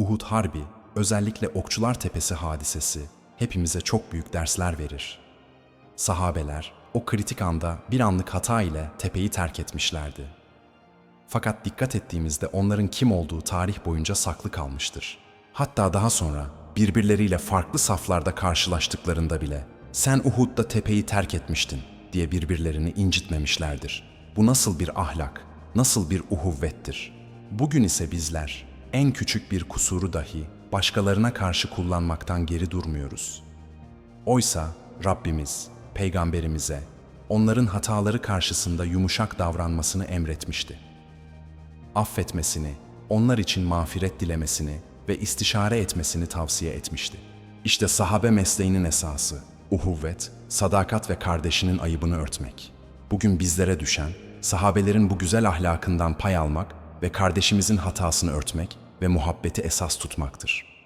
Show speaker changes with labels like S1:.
S1: Uhud Harbi, özellikle Okçular Tepesi hadisesi hepimize çok büyük dersler verir. Sahabeler o kritik anda bir anlık hata ile tepeyi terk etmişlerdi. Fakat dikkat ettiğimizde onların kim olduğu tarih boyunca saklı kalmıştır. Hatta daha sonra birbirleriyle farklı saflarda karşılaştıklarında bile sen Uhud'da tepeyi terk etmiştin diye birbirlerini incitmemişlerdir. Bu nasıl bir ahlak, nasıl bir uhuvvettir? Bugün ise bizler en küçük bir kusuru dahi başkalarına karşı kullanmaktan geri durmuyoruz. Oysa Rabbimiz peygamberimize onların hataları karşısında yumuşak davranmasını emretmişti. Affetmesini, onlar için mağfiret dilemesini ve istişare etmesini tavsiye etmişti. İşte sahabe mesleğinin esası, uhuvvet, sadakat ve kardeşinin ayıbını örtmek. Bugün bizlere düşen, sahabelerin bu güzel ahlakından pay almak ve kardeşimizin hatasını örtmek ve muhabbeti esas tutmaktır.''